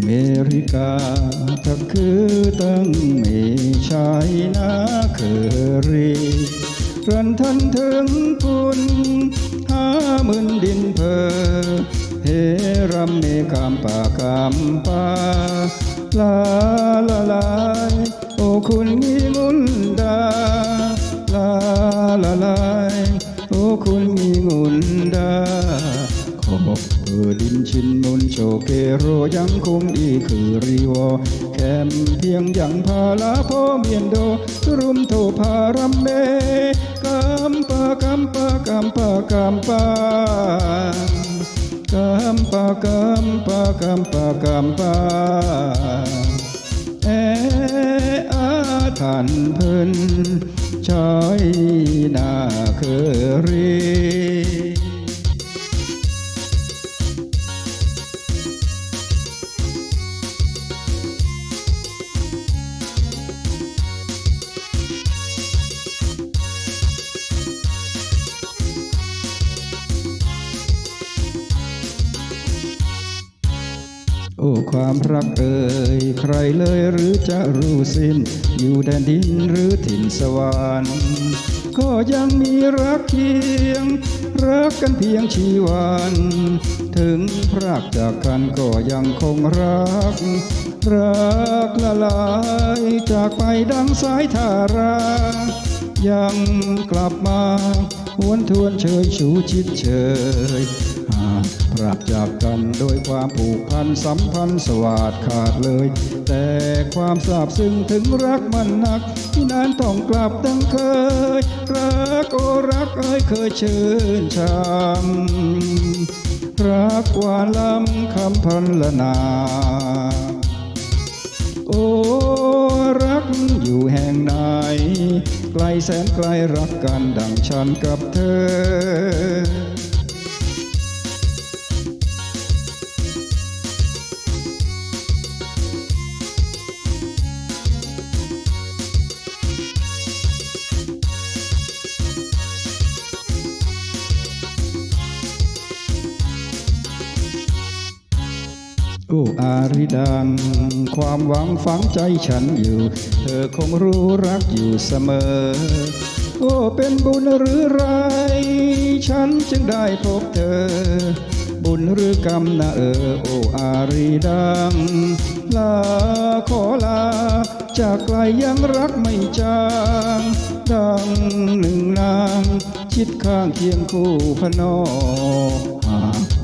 อเมริกาถ้าคือตั้งไม่ใช่นาเคอรีรันทันถึงปุ่นห้าหมื่นดินเพอเฮรัมเมกามปากามปาลาลาลายโอ้คุณมีงุนดาลาลาลายโอ้คุณมีงุนดา ขอบเออดินชินมุนโชเกโรยังคงอีคือรีวอแคมเพียงยังพาลาพ่อเมียนโดรุมโทพารัมเมกัมปะกัมปะกัมปะกัมปะกัมปะกัมปะกัมปะกัมปะแออาทันเพิ่นชอยนาเคอรี โอ้ความรักเอ่ยใครเลยหรือจะรู้สิ้น อยู่แดนดินหรือถิ่นสวรรค์ก็ยังมีรักเคียง รักกันเพียงชีวัน ถึงพรากจากกันก็ยังคงรัก รักละลายจากไปดังสายทารา ยังกลับมาหวนทวนเชยชูชิดเชย พรากจากกันโดยความผูกพันสัมพันธ์สวาดขาดเลย แต่ความซาบซึ้งถึงรักมันหนัก ที่นานต้องกลับดังเคย รักโอรักเอ้ยเคยเชิญชมรักกว่าล้ำคำพันละนา โอ้รักอยู่แห่งไหน ไกลแสนไกลรักกันดังฉันกับเธอ โอ้อาริดัง ความหวังฝังใจฉันอยู่ เธอคงรู้รักอยู่เสมอ โอ้เป็นบุญหรือไร ฉันจึงได้พบเธอ บุญหรือกรรมนะเออ โอ้อาริดัง ลาขอลา จากไกลยังรักไม่จาง ดังหนึ่งนาง ชิดข้างเคียงคู่พนอ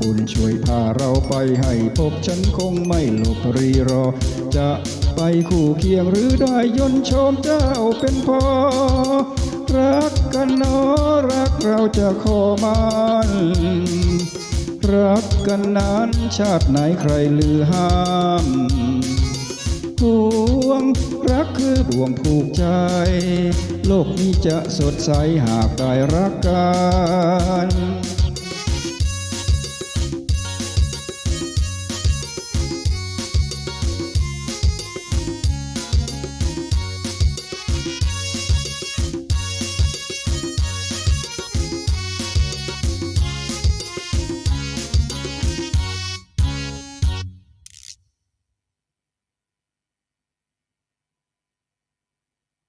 คุณช่วยพาเราไปให้พบฉันคงไม่หลบรีรอ จะไปคู่เคียงหรือได้ยนชมเจ้าเป็นพอ รักกันเนอรักเราจะขอมันรักกันนานชาติไหนใครลือห้ามห่วงรักคือบ่วงผูกใจ โลกนี้จะสดใสหากได้รักกัน